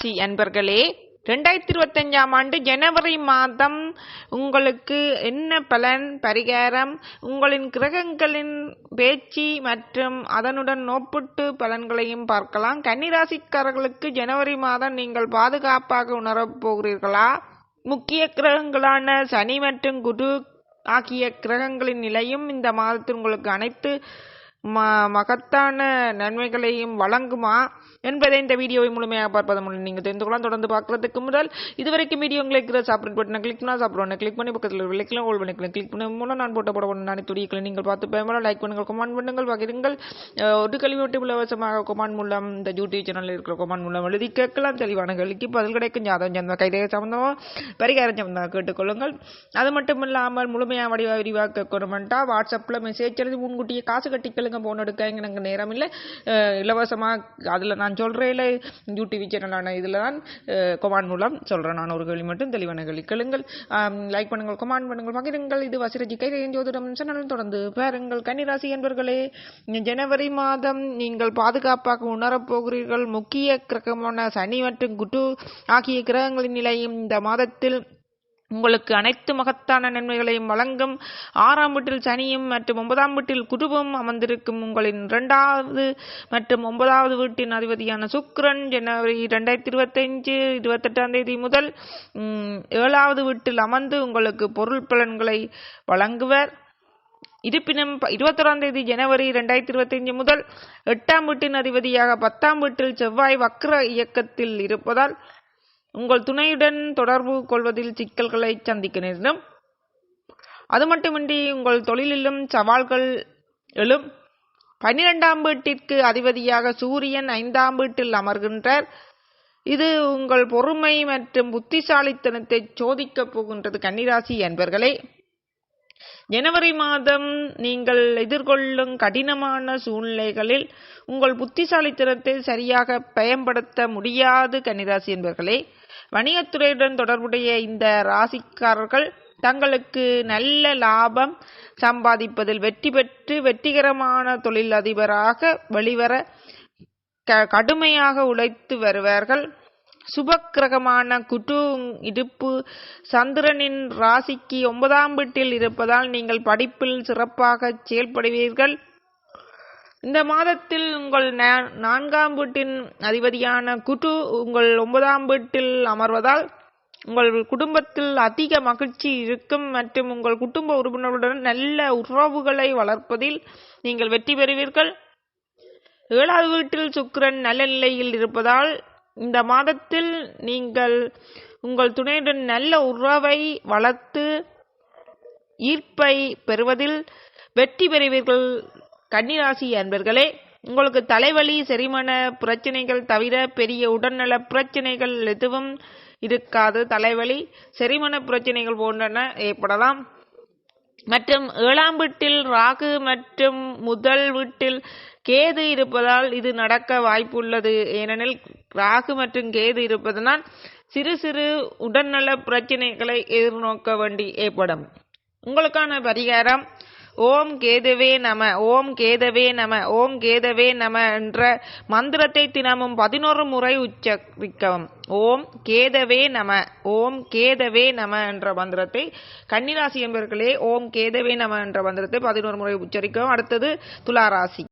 C அன்பர்களே ரெண்டாயிரத்தி இருபத்தஞ்சாம் ஆண்டு ஜனவரி மாதம் உங்களுக்கு என்ன பலன் பரிகாரம் உங்களின் கிரகங்களின் பேச்சு மற்றும் அதனுடன் ஒப்பிட்டு பலன்களையும் பார்க்கலாம். கன்னிராசிக்காரர்களுக்கு ஜனவரி மாதம் நீங்கள் பாதுகாப்பாக உணரப் போகிறீர்களா? முக்கிய கிரகங்களான சனி மற்றும் குரு ஆகிய கிரகங்களின் நிலையும் இந்த மாதத்தில் உங்களுக்கு அனைத்து மகத்தான நன்மைகளையும் வழங்குமா என்பதை இந்த வீடியோவை முழுமையாக பார்ப்பதன் மூலம் நீங்கள் தெரிந்து கொள்ளலாம் தொடர்ந்து பார்க்குறதுக்கு முதல் இதுவரைக்கும் வீடியோ உங்களுக்கு சாப்பிட் பட்டனை கிளிக் பண்ணால் சாப்பிடுவோம் கிளிக் பண்ணி பக்கத்தில் விலைக்கலாம் ஓல் பண்ணிக்கலாம் கிளிக் பண்ணி மூலம் நான் போட்ட போட நான் அனைத்து நீங்கள் பார்த்து பயன்பட லைக் பண்ணுங்கள் கொமெண்ட் பண்ணுங்கள் பகிருங்கள். ஒரு கல்வி ஒட்டி இலவசமாக கொமெண்ட் மூலம் இந்த யூடியூப் சேனலில் இருக்கிற கொமான் மூலம் எழுதி கேட்கலாம். தெளிவான கேள்விக்கு பதில் கிடைக்கும். ஜாதகம் சந்தம் கைதை சம்பந்தமாக பரிகாரம் சம்பந்தமாக கேட்டுக்கொள்ளுங்கள். அது மட்டும் இல்லாமல் முழுமையாக வடிவ விரிவாக்க கேட்கணுமெண்டா வாட்ஸ்அப்பில் மெசேஜ் எழுதி முன்கூட்டியே காசு கட்டிக்கலுங்க போன் எடுக்க எனக்கு நேரம் இல்லை. இலவசமாக அதில் நான் சொல்கிறேன் யூடியூப் சேனலான இதில் தான் கொமான் மூலம் சொல்கிறேன் நான் ஒரு கேள்வி மட்டும் தெளிவான கேள்வி கேளுங்கள். லைக் பண்ணுங்கள் கொமான் பண்ணுங்கள் பகிருங்கள். இது வசிரஜி கைரேகை ஜோதிடம் சேனல் தொடர்ந்து பாருங்கள். கன்னிராசி என்பர்களே ஜனவரி மாதம் நீங்கள் பாதுகாப்பாக உணரப் போகிறீர்கள். முக்கிய கிரகமான சனி மற்றும் குட்டு ஆகிய கிரகங்களின் நிலையும் இந்த மாதத்தில் உங்களுக்கு அனைத்து மகத்தான நன்மைகளையும் வழங்கும். ஆறாம் வீட்டில் சனியும் மற்றும் ஒன்பதாம் வீட்டில் குடும்பம் அமர்ந்திருக்கும் உங்களின் இரண்டாவது மற்றும் ஒன்பதாவது வீட்டின் அதிபதியான சுக்ரன் ஜனவரி இரண்டாயிரத்தி இருபத்தஞ்சு இருபத்தெட்டாம் தேதி முதல் ஏழாவது வீட்டில் அமர்ந்து உங்களுக்கு பொருள் பலன்களை வழங்குவர். இருப்பினும் ப- இருபத்தொராம் தேதி ஜனவரி ரெண்டாயிரத்தி இருபத்தஞ்சு முதல் எட்டாம் வீட்டின் அதிபதியாக பத்தாம் வீட்டில் செவ்வாய் வக்ர இயக்கத்தில் இருப்பதால் உங்கள் துணையுடன் தொடர்பு கொள்வதில் சிக்கல்களை சந்திக்க நேரிடும் அது மட்டுமின்றி உங்கள் தொழிலிலும் சவால்கள் எழும். பன்னிரெண்டாம் வீட்டிற்கு அதிபதியாக சூரியன் ஐந்தாம் வீட்டில் அமர்கின்றார். இது உங்கள் பொறுமை மற்றும் புத்திசாலித்தனத்தை சோதிக்கப் போகின்றது கன்னிராசி என்பர்களே ஜனவரி மாதம் நீங்கள் எதிர்கொள்ளும் கடினமான சூழ்நிலைகளில் உங்கள் புத்திசாலித்தனத்தை சரியாக பயன்படுத்த முடியாது கன்னிராசி என்பர்களே. வணிகத்துறையுடன் தொடர்புடைய இந்த ராசிக்காரர்கள் தங்களுக்கு நல்ல லாபம் சம்பாதிப்பதில் வெற்றி பெற்று வெற்றிகரமான தொழிலதிபராக வெளிவர க- கடுமையாக உழைத்து வருவார்கள். சுபக்கிரகமான குட்டு இருப்பு சந்திரனின் ராசிக்கு ஒன்பதாம் வீட்டில் இருப்பதால் நீங்கள் படிப்பில் சிறப்பாக செயல்படுவீர்கள். இந்த மாதத்தில் உங்கள் நான்காம் வீட்டின் அதிபதியான குட்டு உங்கள் ஒன்பதாம் வீட்டில் அமர்வதால் உங்கள் குடும்பத்தில் அதிக மகிழ்ச்சி இருக்கும் மற்றும் உங்கள் குடும்ப உறுப்பினருடன் நல்ல உறவுகளை வளர்ப்பதில் நீங்கள் வெற்றி பெறுவீர்கள். ஏழாவது வீட்டில் சுக்கிரன் நல்ல நிலையில் இருப்பதால் இந்த மாதத்தில் நீங்கள் உங்கள் துணையுடன் நல்ல உறவை வளர்த்து ஈர்ப்பை பெறுவதில் வெற்றி பெறுவீர்கள் கன்னிராசி அன்பர்களே. உங்களுக்கு தலைவலி செரிமான பிரச்சனைகள் தவிர பெரிய உடல்நல பிரச்சனைகள் எதுவும் இருக்காது. தலைவலி செரிமான பிரச்சனைகள் போன்றன ஏற்படலாம். மற்றும் ஏழாம் வீட்டில் ராகு மற்றும் முதல் வீட்டில் கேது இருப்பதால் இது நடக்க வாய்ப்புள்ளது. ஏனெனில் ராகு மற்றும் கேது இருப்பதனால் சிறு சிறு உடல்நல பிரச்சனைகளை எதிர்நோக்க வேண்டி ஏற்படும். உங்களுக்கான பரிகாரம் ஓம் கேதவே நம ஓம் கேதவே நம ஓம் கேதவே நம என்ற மந்திரத்தை தினமும் பதினோரு முறை உச்சரிக்கவும். ஓம் கேதவே நம ஓம் கேதவே நம என்ற மந்திரத்தை கன்னிராசி என்பவர்களே ஓம் கேதவே நம என்ற மந்திரத்தை பதினோரு முறை உச்சரிக்கவும். அடுத்தது துளாராசி.